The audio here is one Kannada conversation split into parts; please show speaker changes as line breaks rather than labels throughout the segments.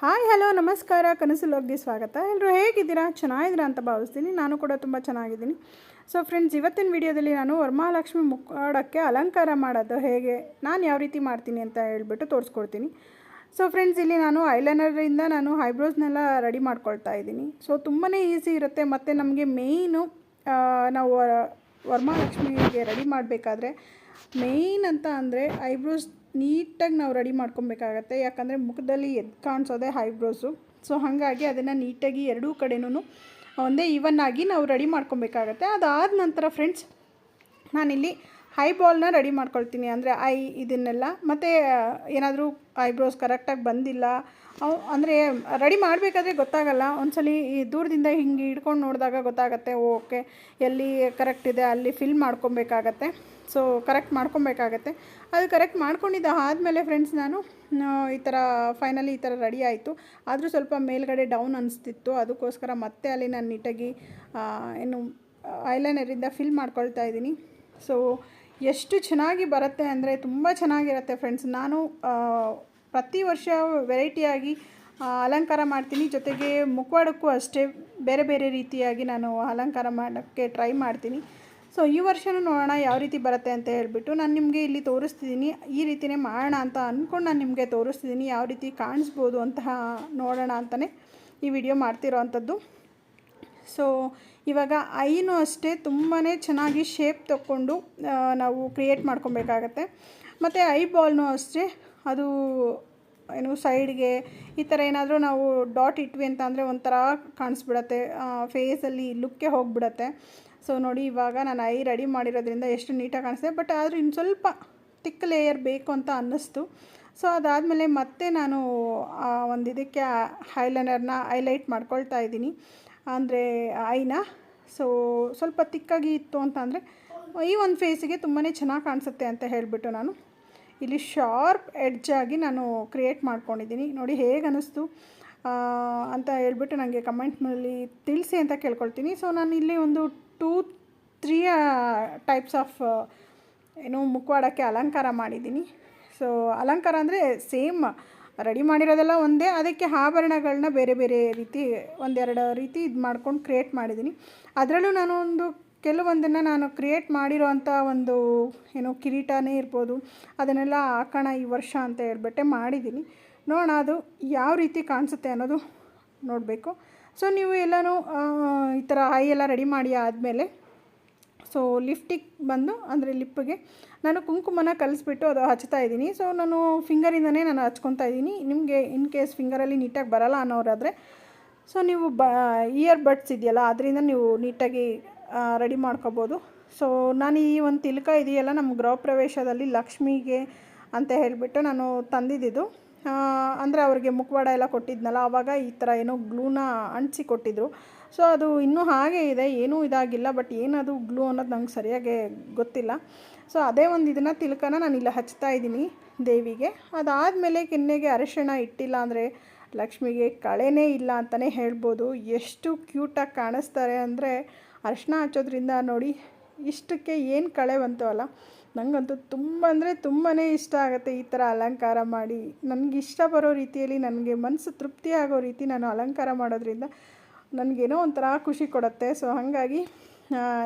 ಹಾಯ್, ಹಲೋ, ನಮಸ್ಕಾರ. ಕನಸು ಲೋಕ್ಗೆ ಸ್ವಾಗತ. ಎಲ್ಲರೂ ಹೇಗಿದ್ದೀರಾ? ಚೆನ್ನಾಗಿದ್ದೀರಾ ಅಂತ ಭಾವಿಸ್ತೀನಿ. ನಾನು ಕೂಡ ತುಂಬ ಚೆನ್ನಾಗಿದ್ದೀನಿ. ಸೊ ಫ್ರೆಂಡ್ಸ್ ಇವತ್ತಿನ ವಿಡಿಯೋದಲ್ಲಿ ನಾನು ವರಮಹಾಲಕ್ಷ್ಮಿ ಮುಕ್ಕಾಡೋಕ್ಕೆ ಅಲಂಕಾರ ಮಾಡೋದು ಹೇಗೆ? ನಾನು ಯಾವ ರೀತಿ ಮಾಡ್ತೀನಿ ಅಂತ ಹೇಳ್ಬಿಟ್ಟು ತೋರಿಸ್ಕೊಡ್ತೀನಿ. ಸೊ ಫ್ರೆಂಡ್ಸ್ ಇಲ್ಲಿ ನಾನು ಐಲೈನರಿಂದ ನಾನು ಐಬ್ರೋಸ್ನೆಲ್ಲ ರೆಡಿ ಮಾಡ್ಕೊಳ್ತಾ ಇದ್ದೀನಿ. ಸೊ ತುಂಬಾ ಈಸಿ ಇರುತ್ತೆ. ಮತ್ತು ನಮಗೆ ಮೇಯ್ನು ನಾವು ವರ- ವರಮಹಾಲಕ್ಷ್ಮಿಗೆ ರೆಡಿ ಮಾಡಬೇಕಾದ್ರೆ ಮೇಯ್ನ್ ಅಂತ ಅಂದರೆ ಐಬ್ರೋಸ್ ನೀಟಾಗಿ ನಾವು ರೆಡಿ ಮಾಡ್ಕೊಬೇಕಾಗತ್ತೆ. ಯಾಕಂದರೆ ಮುಖದಲ್ಲಿ ಎದ್ದು ಕಾಣಿಸೋದೆ ಐಬ್ರೋಸು ಸೊ ಹಾಗಾಗಿ ಅದನ್ನು ನೀಟಾಗಿ ಎರಡೂ ಕಡೆನೂ ಒಂದೇ ಈವನ್ ಆಗಿ ನಾವು ರೆಡಿ ಮಾಡ್ಕೊಬೇಕಾಗತ್ತೆ. ಅದಾದ ನಂತರ ಫ್ರೆಂಡ್ಸ್ ನಾನಿಲ್ಲಿ ಹೈ ಬಾಲ್ನ ರೆಡಿ ಮಾಡ್ಕೊಳ್ತೀನಿ. ಅಂದರೆ ಐ ಇದನ್ನೆಲ್ಲ. ಮತ್ತು ಏನಾದರೂ ಐಬ್ರೋಸ್ ಕರೆಕ್ಟಾಗಿ ಬಂದಿಲ್ಲ. ಅವು, ಅಂದರೆ ರೆಡಿ ಮಾಡಬೇಕಾದ್ರೆ ಗೊತ್ತಾಗಲ್ಲ. ಒಂದ್ಸಲಿ ಈ ದೂರದಿಂದ ಹಿಂಗೆ ಹಿಡ್ಕೊಂಡು ನೋಡಿದಾಗ ಗೊತ್ತಾಗತ್ತೆ ಓಕೆ, ಎಲ್ಲಿ ಕರೆಕ್ಟ್ ಇದೆ, ಅಲ್ಲಿ ಫಿಲ್ ಮಾಡ್ಕೊಬೇಕಾಗತ್ತೆ. ಸೊ ಕರೆಕ್ಟ್ ಮಾಡ್ಕೊಬೇಕಾಗತ್ತೆ. ಅದು ಕರೆಕ್ಟ್ ಮಾಡ್ಕೊಂಡಿದ್ದ ಆದಮೇಲೆ ಫ್ರೆಂಡ್ಸ್ ನಾನು ಈ ಥರ ಫೈನಲಿ ಈ ಥರ ರೆಡಿ ಆಯಿತು. ಆದರೂ ಸ್ವಲ್ಪ ಮೇಲ್ಗಡೆ ಡೌನ್ ಅನಿಸ್ತಿತ್ತು. ಅದಕ್ಕೋಸ್ಕರ ಮತ್ತೆ ಅಲ್ಲಿ ನಾನು ನೀಟಾಗಿ ಏನು ಐಲೈನರಿಂದ ಫಿಲ್ ಮಾಡ್ಕೊಳ್ತಾ ಇದ್ದೀನಿ. ಸೊ ಎಷ್ಟು ಚೆನ್ನಾಗಿ ಬರುತ್ತೆ ಅಂದರೆ ತುಂಬ ಚೆನ್ನಾಗಿರುತ್ತೆ ಫ್ರೆಂಡ್ಸ್ ನಾನು ಪ್ರತಿ ವರ್ಷ ವೆರೈಟಿಯಾಗಿ ಅಲಂಕಾರ ಮಾಡ್ತೀನಿ. ಜೊತೆಗೆ ಮುಖವಾಡಕ್ಕೂ ಅಷ್ಟೇ ಬೇರೆ ಬೇರೆ ರೀತಿಯಾಗಿ ನಾನು ಅಲಂಕಾರ ಮಾಡೋಕ್ಕೆ ಟ್ರೈ ಮಾಡ್ತೀನಿ. ಸೊ ಈ ವರ್ಷನೂ ನೋಡೋಣ ಯಾವ ರೀತಿ ಬರುತ್ತೆ ಅಂತ ಹೇಳ್ಬಿಟ್ಟು ನಾನು ನಿಮಗೆ ಇಲ್ಲಿ ತೋರಿಸ್ತಿದ್ದೀನಿ ಈ ರೀತಿಯೇ ಮಾಡೋಣ ಅಂತ ಅಂದ್ಕೊಂಡು ನಾನು ನಿಮಗೆ ತೋರಿಸ್ತಿದ್ದೀನಿ ಯಾವ ರೀತಿ ಕಾಣಿಸ್ಬೋದು ಅಂತಹ ನೋಡೋಣ ಅಂತಲೇ ಈ ವಿಡಿಯೋ ಮಾಡ್ತಿರೋ ಅಂಥದ್ದು. ಸೊ ಇವಾಗ ಐನೂ ಅಷ್ಟೇ ತುಂಬಾ ಚೆನ್ನಾಗಿ ಶೇಪ್ ತಕ್ಕೊಂಡು ನಾವು ಕ್ರಿಯೇಟ್ ಮಾಡ್ಕೊಬೇಕಾಗತ್ತೆ. ಮತ್ತು ಐ ಬಾಲ್ನೂ ಅಷ್ಟೇ. ಅದು ಏನು ಸೈಡ್ಗೆ ಈ ಥರ ಏನಾದರೂ ನಾವು ಡಾಟ್ ಇಟ್ವಿ ಅಂತ ಅಂದರೆ ಒಂಥರ ಕಾಣಿಸ್ಬಿಡತ್ತೆ ಫೇಸಲ್ಲಿ ಲುಕ್ಕೇ ಹೋಗಿಬಿಡತ್ತೆ. ಸೊ ನೋಡಿ ಇವಾಗ ನಾನು ಐ ರೆಡಿ ಮಾಡಿರೋದ್ರಿಂದ ಎಷ್ಟು ನೀಟಾಗಿ ಕಾಣಿಸ್ತೆ ಬಟ್ ಆದರೂ ಇನ್ನು ಸ್ವಲ್ಪ ತಿಕ್ ಲೇಯರ್ ಬೇಕು ಅಂತ ಅನ್ನಿಸ್ತು. ಸೊ ಅದಾದಮೇಲೆ ಮತ್ತೆ ನಾನು ಒಂದು ಇದಕ್ಕೆ ಹೈಲೈನರ್ನ ಹೈಲೈಟ್ ಮಾಡ್ಕೊಳ್ತಾ ಇದ್ದೀನಿ. ಅಂದರೆ ಐನ. ಸೊ ಸ್ವಲ್ಪ ತಿಕ್ಕಾಗಿ ಇತ್ತು ಅಂತ ಈ ಒಂದು ಫೇಸಿಗೆ ತುಂಬಾ ಚೆನ್ನಾಗಿ ಕಾಣಿಸುತ್ತೆ ಅಂತ ಹೇಳಿಬಿಟ್ಟು ನಾನು ಇಲ್ಲಿ ಶಾರ್ಪ್ ಎಡ್ಜಾಗಿ ನಾನು ಕ್ರಿಯೇಟ್ ಮಾಡ್ಕೊಂಡಿದ್ದೀನಿ. ನೋಡಿ ಹೇಗೆ ಅನ್ನಿಸ್ತು? ಅಂತ ಹೇಳ್ಬಿಟ್ಟು ನನಗೆ ಕಮೆಂಟ್ನಲ್ಲಿ ತಿಳಿಸಿ ಅಂತ ಕೇಳ್ಕೊಳ್ತೀನಿ. ಸೊ ನಾನು ಇಲ್ಲಿ ಒಂದು ಟೂ ತ್ರೀ ಟೈಪ್ಸ್ ಆಫ್ ಏನು ಮುಖವಾಡಕ್ಕೆ ಅಲಂಕಾರ ಮಾಡಿದ್ದೀನಿ. ಸೊ ಅಲಂಕಾರ ಅಂದರೆ ಸೇಮ್ ರೆಡಿ ಮಾಡಿರೋದೆಲ್ಲ ಒಂದೇ, ಅದಕ್ಕೆ ಆಭರಣಗಳನ್ನ ಬೇರೆ ಬೇರೆ ರೀತಿ, ಒಂದೆರಡು ರೀತಿ ಇದು ಮಾಡ್ಕೊಂಡು ಕ್ರಿಯೇಟ್ ಮಾಡಿದ್ದೀನಿ. ಅದರಲ್ಲೂ ನಾನು ಒಂದು ಕೆಲವೊಂದನ್ನು ನಾನು ಕ್ರಿಯೇಟ್ ಮಾಡಿರೋ ಅಂಥ ಒಂದು, ಏನು ಕಿರೀಟನೇ ಇರ್ಬೋದು, ಅದನ್ನೆಲ್ಲ ಹಾಕೋಣ ಈ ವರ್ಷ ಅಂತ ಹೇಳ್ಬಿಟ್ಟೆ ಮಾಡಿದ್ದೀನಿ. ನೋಡೋಣ ಅದು ಯಾವ ರೀತಿ ಕಾಣಿಸುತ್ತೆ ಅನ್ನೋದು ನೋಡಬೇಕು. ಸೊ ನೀವು ಎಲ್ಲನೂ ಈ ಥರ ಹೈ ಎಲ್ಲ ರೆಡಿ ಮಾಡಿ ಆದಮೇಲೆ ಸೊ ಲಿಫ್ಟಿಗೆ ಬಂದು ಅಂದರೆ ಲಿಪ್ಪಿಗೆ ನಾನು ಕುಂಕುಮನ ಕಲಿಸ್ಬಿಟ್ಟು ಅದು ಹಚ್ತಾ ಇದ್ದೀನಿ. ಸೊ ನಾನು ಫಿಂಗರಿಂದನೇ ನಾನು ಹಚ್ಕೊತಾ ಇದ್ದೀನಿ. ನಿಮಗೆ ಇನ್ ಕೇಸ್ ಫಿಂಗರಲ್ಲಿ ನೀಟಾಗಿ ಬರೋಲ್ಲ ಅನ್ನೋರಾದರೆ ಸೊ ನೀವು ಬ ಇಯರ್ ಬಡ್ಸ್ ಇದೆಯಲ್ಲ, ಅದರಿಂದ ನೀವು ನೀಟಾಗಿ ರೆಡಿ ಮಾಡ್ಕೋಬೋದು. ಸೊ ನಾನು ಈ ಒಂದು ತಿಲಕ ಇದೆಯಲ್ಲ, ನಮ್ಮ ಗೃಹ ಪ್ರವೇಶದಲ್ಲಿ ಲಕ್ಷ್ಮಿಗೆ ಅಂತ ಹೇಳಿಬಿಟ್ಟು ನಾನು ತಂದಿದ್ದು ಅಂದರೆ ಅವ್ರಿಗೆ ಮುಖವಾಡ ಎಲ್ಲ ಕೊಟ್ಟಿದ್ನಲ್ಲ ಆವಾಗ ಈ ಥರ ಏನೋ ಗ್ಲೂನ ಅಂಟಿಸಿ ಕೊಟ್ಟಿದ್ರು. ಸೊ ಅದು ಇನ್ನೂ ಹಾಗೆ ಇದೆ, ಏನೂ ಇದಾಗಿಲ್ಲ ಬಟ್ ಏನದು ಗ್ಲೂ ಅನ್ನೋದು ನಂಗೆ ಸರಿಯಾಗಿ ಗೊತ್ತಿಲ್ಲ. ಸೊ ಅದೇ ಒಂದು ಇದನ್ನು, ತಿಲಕನ ನಾನು ಇಲ್ಲಿ ಹಚ್ತಾ ಇದ್ದೀನಿ ದೇವಿಗೆ. ಅದಾದಮೇಲೆ ಕೆನ್ನೆಗೆ ಅರಿಶಿಣ ಇಟ್ಟಿಲ್ಲ ಅಂದರೆ ಲಕ್ಷ್ಮಿಗೆ ಕಳೆನೇ ಇಲ್ಲ ಅಂತಲೇ ಹೇಳ್ಬೋದು. ಎಷ್ಟು ಕ್ಯೂಟಾಗಿ ಕಾಣಿಸ್ತಾರೆ ಅಂದರೆ ಅರಿಶಿಣ ಹಚ್ಚೋದ್ರಿಂದ ನೋಡಿ ಇಷ್ಟಕ್ಕೆ ಏನು ಕಳೆ ಬಂತು ಅಲ್ಲ? ನನಗಂತೂ ತುಂಬ ಅಂದರೆ ತುಂಬಾ ಇಷ್ಟ ಆಗುತ್ತೆ ಈ ಥರ ಅಲಂಕಾರ ಮಾಡಿ. ನನಗೆ ಇಷ್ಟ ಬರೋ ರೀತಿಯಲ್ಲಿ ನನಗೆ ಮನಸ್ಸು ತೃಪ್ತಿ ಆಗೋ ರೀತಿ ನಾನು ಅಲಂಕಾರ ಮಾಡೋದ್ರಿಂದ ನನಗೇನೋ ಒಂಥರ ಖುಷಿ ಕೊಡುತ್ತೆ. ಸೊ ಹಾಗಾಗಿ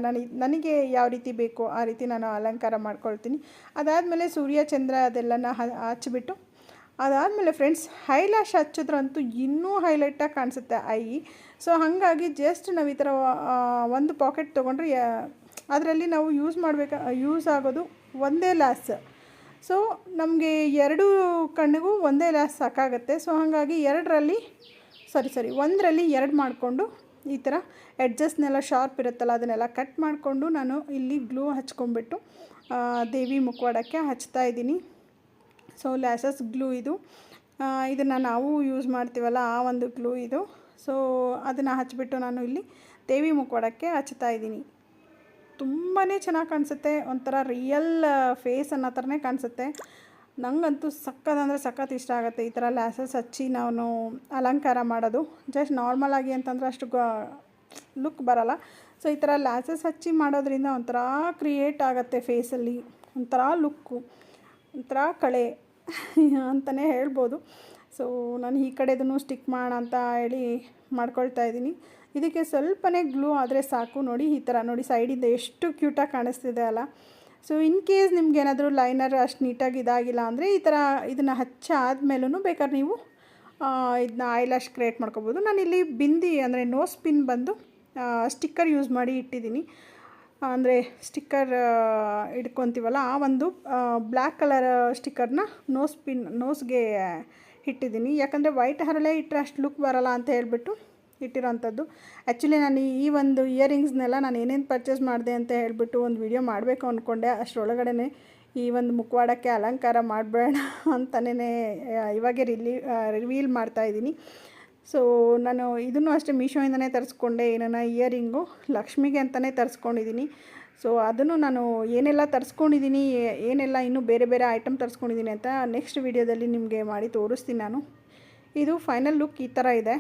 ನಾನು, ನನಗೆ ಯಾವ ರೀತಿ ಬೇಕೋ ಆ ರೀತಿ ನಾನು ಅಲಂಕಾರ ಮಾಡ್ಕೊಳ್ತೀನಿ. ಅದಾದಮೇಲೆ ಸೂರ್ಯ ಚಂದ್ರ ಅದೆಲ್ಲನ ಹಚ್ಚಿಬಿಟ್ಟು ಅದಾದಮೇಲೆ ಫ್ರೆಂಡ್ಸ್ ಹೈಲ್ಯಾಶ್ ಹಚ್ಚಿದ್ರಂತೂ ಇನ್ನೂ ಹೈಲೈಟಾಗಿ ಕಾಣಿಸುತ್ತೆ ಐ. ಸೊ ಹಾಗಾಗಿ ಜಸ್ಟ್ ನಾವು ಈ ಥರ ಒಂದು ಪಾಕೆಟ್ ತೊಗೊಂಡ್ರೆ ಅದರಲ್ಲಿ ನಾವು ಯೂಸ್ ಮಾಡಬೇಕಾ ಯೂಸ್ ಆಗೋದು ಒಂದೇ ಲ್ಯಾಸ್ ಸೊ ನಮಗೆ ಎರಡು ಕಣ್ಣಿಗೂ ಒಂದೇ ಲ್ಯಾಸ್ ಸಾಕಾಗುತ್ತೆ. ಸೊ ಹಾಗಾಗಿ ಎರಡರಲ್ಲಿ ಸಾರಿ ಸಾರಿ ಒಂದರಲ್ಲಿ ಎರಡು ಮಾಡಿಕೊಂಡು ಈ ಥರ ಎಡ್ಜಸ್ನೆಲ್ಲ ಶಾರ್ಪ್ ಇರುತ್ತಲ್ಲ, ಅದನ್ನೆಲ್ಲ ಕಟ್ ಮಾಡಿಕೊಂಡು ನಾನು ಇಲ್ಲಿ ಗ್ಲೂ ಹಚ್ಕೊಂಡ್ಬಿಟ್ಟು ದೇವಿ ಮುಖವಾಡಕ್ಕೆ ಹಚ್ತಾ ಇದ್ದೀನಿ. ಸೊ ಲ್ಯಾಸಸ್ ಗ್ಲೂ ಇದು. ಇದನ್ನು ನಾವು ಯೂಸ್ ಮಾಡ್ತೀವಲ್ಲ, ಆ ಒಂದು ಗ್ಲೂ ಇದು. ಸೊ ಅದನ್ನು ಹಚ್ಚಿಬಿಟ್ಟು ನಾನು ಇಲ್ಲಿ ದೇವಿ ಮುಖವಾಡಕ್ಕೆ ಹಚ್ತಾ ಇದ್ದೀನಿ. ತುಂಬಾ ಚೆನ್ನಾಗಿ ಕಾಣಿಸುತ್ತೆ, ಒಂಥರ ರಿಯಲ್ ಫೇಸ್ ಅನ್ನೋ ಥರನೇ ಕಾಣಿಸುತ್ತೆ. ನನಗಂತೂ ಸಖತ್ ಅಂದರೆ ಸಖತ್ ಇಷ್ಟ ಆಗುತ್ತೆ ಈ ಥರ ಲ್ಯಾಸಸ್ ಹಚ್ಚಿ ನಾನು ಅಲಂಕಾರ ಮಾಡೋದು. ಜಸ್ಟ್ ನಾರ್ಮಲಾಗಿ ಅಂತಂದ್ರೆ ಅಷ್ಟು ಲುಕ್ ಬರಲ್ಲ. ಸೊ ಈ ಥರ ಲ್ಯಾಸಸ್ ಹಚ್ಚಿ ಮಾಡೋದ್ರಿಂದ ಒಂಥರ ಕ್ರಿಯೇಟ್ ಆಗುತ್ತೆ ಫೇಸಲ್ಲಿ, ಒಂಥರ ಲುಕ್ಕು, ಒಂಥರ ಕಳೆ. ಅಂತಲೇ ಹೇಳ್ಬೋದು. ಸೊ ನಾನು ಈ ಕಡೆದೂ ಸ್ಟಿಕ್ ಮಾಡೋಣ ಅಂತ ಹೇಳಿ ಮಾಡ್ಕೊಳ್ತಾ ಇದ್ದೀನಿ. ಇದಕ್ಕೆ ಸ್ವಲ್ಪನೇ ಗ್ಲೂ ಆದರೆ ಸಾಕು. ನೋಡಿ, ಈ ಥರ ನೋಡಿ ಸೈಡಿಂದ ಎಷ್ಟು ಕ್ಯೂಟಾಗಿ ಕಾಣಿಸ್ತಿದೆ ಅಲ್ಲ. ಸೊ ಇನ್ ಕೇಸ್ ನಿಮ್ಗೆ ಏನಾದರೂ ಲೈನರ್ ಅಷ್ಟು ನೀಟಾಗಿ ಇದಾಗಿಲ್ಲ ಅಂದರೆ ಈ ಥರ ಇದನ್ನು ಹಚ್ಚಾದ್ಮೇಲೂ ಬೇಕಾದ್ರೆ ನೀವು ಇದನ್ನ ಐಲಾಶ್ ಕ್ರಿಯೇಟ್ ಮಾಡ್ಕೋಬೋದು. ನಾನಿಲ್ಲಿ ಬಿಂದಿ ಅಂದರೆ ನೋಸ್ ಪಿನ್ ಬಂದು ಸ್ಟಿಕ್ಕರ್ ಯೂಸ್ ಮಾಡಿ ಇಟ್ಟಿದ್ದೀನಿ. ಅಂದರೆ ಸ್ಟಿಕ್ಕರ್ ಇಟ್ಕೊತೀವಲ್ಲ, ಆ ಒಂದು ಬ್ಲ್ಯಾಕ್ ಕಲರ್ ಸ್ಟಿಕ್ಕರ್ನ ನೋಸ್ ಪಿನ್ ನೋಸ್ಗೆ ಇಟ್ಟಿದ್ದೀನಿ. ಯಾಕಂದರೆ ವೈಟ್ ಹರಳೆ ಇಟ್ಟರೆ ಅಷ್ಟು ಲುಕ್ ಬರಲ್ಲ ಅಂತ ಹೇಳಿಬಿಟ್ಟು ಇಟ್ಟಿರೋವಂಥದ್ದು ಆ್ಯಕ್ಚುಲಿ ನಾನು ಈ ಒಂದು ಇಯರಿಂಗ್ಸ್ನೆಲ್ಲ ನಾನು ಏನೇನು ಪರ್ಚೇಸ್ ಮಾಡಿದೆ ಅಂತ ಹೇಳಿಬಿಟ್ಟು ಒಂದು ವಿಡಿಯೋ ಮಾಡಬೇಕು ಅಂದ್ಕೊಂಡೆ ಅಷ್ಟರೊಳಗಡೆ ಈ ಒಂದು ಮುಖವಾಡಕ್ಕೆ ಅಲಂಕಾರ ಮಾಡಬೇಡ ಅಂತಲೇ ಇವಾಗೆ ರಿಲೀ ರಿವೀಲ್ ಮಾಡ್ತಾಯಿದ್ದೀನಿ ಸೊ ನಾನು ಇದನ್ನು ಅಷ್ಟೇ ಮೀಶೋಯಿಂದನೇ ತರಿಸ್ಕೊಂಡೆ ಏನನ್ನ ಇಯರಿಂಗು ಲಕ್ಷ್ಮಿಗೆ ಅಂತಲೇ ತರಿಸ್ಕೊಂಡಿದ್ದೀನಿ ಸೊ ಅದನ್ನು ನಾನು ಏನೆಲ್ಲ ತರಿಸ್ಕೊಂಡಿದ್ದೀನಿ ಏನೆಲ್ಲ ಇನ್ನೂ ಬೇರೆ ಬೇರೆ ಐಟಮ್ ತರಿಸ್ಕೊಂಡಿದ್ದೀನಿ ಅಂತ ನೆಕ್ಸ್ಟ್ ವಿಡಿಯೋದಲ್ಲಿ ನಿಮಗೆ ಮಾಡಿ ತೋರಿಸ್ತೀನಿ ನಾನು. ಇದು ಫೈನಲ್ ಲುಕ್ ಈ ಥರ ಇದೆ.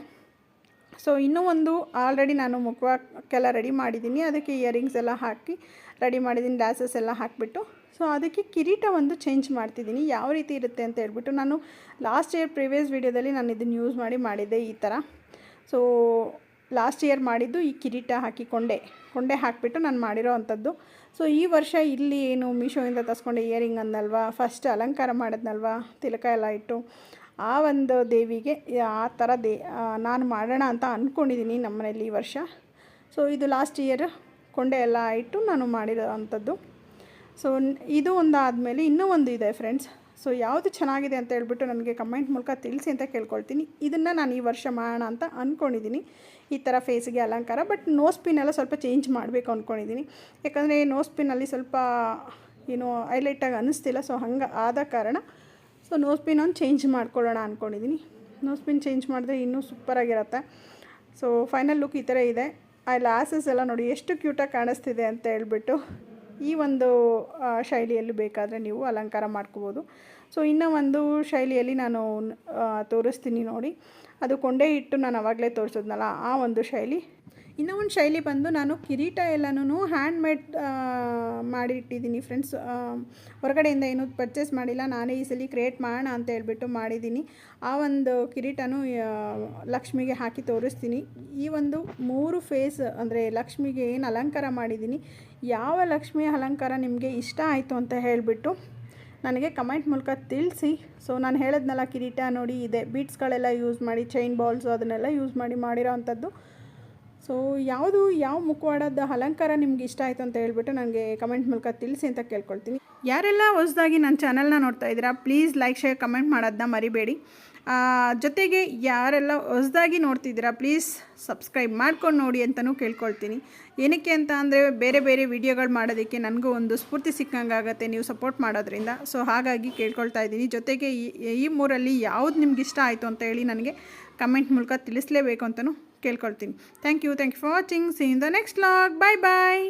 ಸೊ ಇನ್ನೂ ಒಂದು ಆಲ್ರೆಡಿ ನಾನು ಮುಖವಾಕ್ಕೆಲ್ಲ ರೆಡಿ ಮಾಡಿದ್ದೀನಿ ಅದಕ್ಕೆ ಇಯರಿಂಗ್ಸ್ ಎಲ್ಲ ಹಾಕಿ ರೆಡಿ ಮಾಡಿದ್ದೀನಿ ಡ್ಯಾಸಸ್ ಎಲ್ಲ ಹಾಕಿಬಿಟ್ಟು. ಸೊ ಅದಕ್ಕೆ ಕಿರೀಟ ಒಂದು ಚೇಂಜ್ ಮಾಡ್ತಿದ್ದೀನಿ. ಯಾವ ರೀತಿ ಇರುತ್ತೆ ಅಂತ ಹೇಳ್ಬಿಟ್ಟು ನಾನು ಲಾಸ್ಟ್ ಇಯರ್ ಪ್ರಿವಿಯಸ್ ವೀಡಿಯೋದಲ್ಲಿ ನಾನು ಇದನ್ನು ಯೂಸ್ ಮಾಡಿ ಮಾಡಿದ್ದೆ ಈ ಥರ ಸೊ ಲಾಸ್ಟ್ ಇಯರ್ ಮಾಡಿದ್ದು ಈ ಕಿರೀಟ ಹಾಕಿ ಕೊಂಡೆ ಕೊಂಡೆ ಹಾಕಿಬಿಟ್ಟು ನಾನು ಮಾಡಿರೋ ಅಂಥದ್ದು. ಸೊ ಈ ವರ್ಷ ಇಲ್ಲಿ ಏನು ಮೀಶೋಯಿಂದ ತರಿಸ್ಕೊಂಡೆ ಇಯರಿಂಗ್ ಅಂದಲ್ವಾ ಫಸ್ಟ್ ಅಲಂಕಾರ ಮಾಡಿದ್ನಲ್ವಾ, ತಿಲಕ ಎಲ್ಲ ಇಟ್ಟು ಆ ಒಂದು ದೇವಿಗೆ, ಆ ಥರ ದೇ ನಾನು ಮಾಡೋಣ ಅಂತ ಅಂದ್ಕೊಂಡಿದ್ದೀನಿ ನಮ್ಮ ಮನೇಲಿ ಈ ವರ್ಷ. ಸೊ ಇದು ಲಾಸ್ಟ್ ಇಯರ್ ಕೊಂಡೆ ಎಲ್ಲ ಇಟ್ಟು ನಾನು ಮಾಡಿರೋ ಅಂಥದ್ದು. ಸೊ ಇದು ಒಂದು ಆದಮೇಲೆ ಇನ್ನೂ ಒಂದು ಇದೆ ಫ್ರೆಂಡ್ಸ್ ಸೊ ಯಾವುದು ಚೆನ್ನಾಗಿದೆ ಅಂತ ಹೇಳ್ಬಿಟ್ಟು ನನಗೆ ಕಮೆಂಟ್ ಮೂಲಕ ತಿಳಿಸಿ ಅಂತ ಕೇಳ್ಕೊಳ್ತೀನಿ. ಇದನ್ನು ನಾನು ಈ ವರ್ಷ ಮಾಡೋಣ ಅಂತ ಅಂದ್ಕೊಂಡಿದ್ದೀನಿ ಈ ಥರ ಫೇಸ್ಗೆ ಅಲಂಕಾರ ಬಟ್ ನೋಸ್ ಎಲ್ಲ ಸ್ವಲ್ಪ ಚೇಂಜ್ ಮಾಡಬೇಕು ಅಂದ್ಕೊಂಡಿದ್ದೀನಿ ಯಾಕಂದರೆ ನೋಸ್ ಪಿನ್ನಲ್ಲಿ ಸ್ವಲ್ಪ ಏನು ಹೈಲೈಟಾಗಿ ಅನ್ನಿಸ್ತಿಲ್ಲ ಸೊ ಹಂಗೆ ಆದ ಕಾರಣ ಸೊ ನೋಸ್ ಪಿನ್ ಒಂದು ಚೇಂಜ್ ಮಾಡ್ಕೊಳ್ಳೋಣ ಅಂದ್ಕೊಂಡಿದ್ದೀನಿ ನೋಸ್ ಪಿನ್ ಚೇಂಜ್ ಮಾಡಿದ್ರೆ ಇನ್ನೂ ಸೂಪರಾಗಿರುತ್ತೆ ಸೊ ಫೈನಲ್ ಲುಕ್ ಈ ಥರ ಇದೆ. ಆ ಲಾಸಸ್ ಎಲ್ಲ ನೋಡಿ ಎಷ್ಟು ಕ್ಯೂಟಾಗಿ ಕಾಣಿಸ್ತಿದೆ ಅಂತ ಹೇಳ್ಬಿಟ್ಟು. ಈ ಒಂದು ಶೈಲಿಯಲ್ಲಿ ಬೇಕಾದರೆ ನೀವು ಅಲಂಕಾರ ಮಾಡ್ಕೋಬೋದು. ಸೊ, ಇನ್ನೂ ಒಂದು ಶೈಲಿಯಲ್ಲಿ ನಾನು ತೋರಿಸ್ತೀನಿ ನೋಡಿ. ಅದು ಕೊಂಡೆ ಇಟ್ಟು ನಾನು ಅವಾಗಲೇ ತೋರಿಸಿದ್ನಲ್ಲ, ಆ ಒಂದು ಶೈಲಿ ಇನ್ನೂ ಒಂದು ಶೈಲಿ ಬಂದು ನಾನು ಕಿರೀಟ ಎಲ್ಲನೂ ಹ್ಯಾಂಡ್ ಮೇಡ್ ಮಾಡಿಟ್ಟಿದ್ದೀನಿ ಫ್ರೆಂಡ್ಸ್ ಹೊರಗಡೆಯಿಂದ ಏನೂ ಪರ್ಚೇಸ್ ಮಾಡಿಲ್ಲ. ನಾನೇ ಈ ಸಲ ಕ್ರಿಯೇಟ್ ಮಾಡೋಣ ಅಂತ ಹೇಳ್ಬಿಟ್ಟು ಮಾಡಿದ್ದೀನಿ. ಆ ಒಂದು ಕಿರೀಟನೂ ಲಕ್ಷ್ಮಿಗೆ ಹಾಕಿ ತೋರಿಸ್ತೀನಿ. ಈ ಒಂದು ಮೂರು ಫೇಸ್ ಅಂದರೆ ಲಕ್ಷ್ಮಿಗೆ ಏನು ಅಲಂಕಾರ ಮಾಡಿದ್ದೀನಿ. ಯಾವ ಲಕ್ಷ್ಮಿ ಅಲಂಕಾರ ನಿಮಗೆ ಇಷ್ಟ ಆಯಿತು ಅಂತ ಹೇಳಿಬಿಟ್ಟು ನನಗೆ ಕಮೆಂಟ್ ಮೂಲಕ ತಿಳಿಸಿ. ಸೊ ನಾನು ಹೇಳಿದ್ನಲ್ಲ ಕಿರೀಟ ನೋಡಿ ಇದೆ. ಬೀಟ್ಸ್ಗಳೆಲ್ಲ ಯೂಸ್ ಮಾಡಿ ಚೈನ್ ಬಾಲ್ಸು ಅದನ್ನೆಲ್ಲ ಯೂಸ್ ಮಾಡಿ ಮಾಡಿರೋ ಅಂಥದ್ದು ಸೊ ಯಾವುದು ಯಾವ ಮುಖವಾಡದ ಅಲಂಕಾರ ನಿಮ್ಗೆ ಇಷ್ಟ ಆಯಿತು ಅಂತ ಹೇಳ್ಬಿಟ್ಟು ನನಗೆ ಕಮೆಂಟ್ ಮೂಲಕ ತಿಳಿಸಿ ಅಂತ ಕೇಳ್ಕೊಳ್ತೀನಿ. ಯಾರೆಲ್ಲ ಹೊಸದಾಗಿ ನನ್ನ ಚಾನಲ್ನ ನೋಡ್ತಾ ಇದ್ದೀರಾ ಪ್ಲೀಸ್ ಲೈಕ್ ಶೇರ್ ಕಮೆಂಟ್ ಮಾಡೋದನ್ನ ಮರಿಬೇಡಿ. ಜೊತೆಗೆ ಯಾರೆಲ್ಲ ಹೊಸದಾಗಿ ನೋಡ್ತಿದ್ದೀರಾ ಪ್ಲೀಸ್ ಸಬ್ಸ್ಕ್ರೈಬ್ ಮಾಡ್ಕೊಂಡು ನೋಡಿ ಅಂತಲೂ ಕೇಳ್ಕೊಳ್ತೀನಿ. ಏನಕ್ಕೆ ಅಂತ ಅಂದರೆ, ಬೇರೆ ಬೇರೆ ವಿಡಿಯೋಗಳು ಮಾಡೋದಕ್ಕೆ ನನಗೂ ಒಂದು ಸ್ಫೂರ್ತಿ ಸಿಕ್ಕಂಗೆ ಆಗುತ್ತೆ ನೀವು ಸಪೋರ್ಟ್ ಮಾಡೋದ್ರಿಂದ. ಸೊ ಹಾಗಾಗಿ ಕೇಳ್ಕೊಳ್ತಾ ಇದ್ದೀನಿ. ಜೊತೆಗೆ ಈ ಈ ಮೂರಲ್ಲಿ ಯಾವುದು ನಿಮ್ಗೆ ಇಷ್ಟ ಆಯಿತು ಅಂತ ಹೇಳಿ ನನಗೆ ಕಮೆಂಟ್ ಮೂಲಕ ತಿಳಿಸ್ಲೇಬೇಕು ಅಂತಲೂ ಕೇಳ್ಕೊಳ್ತೀನಿ thank you thank you for watching see in the next vlog bye bye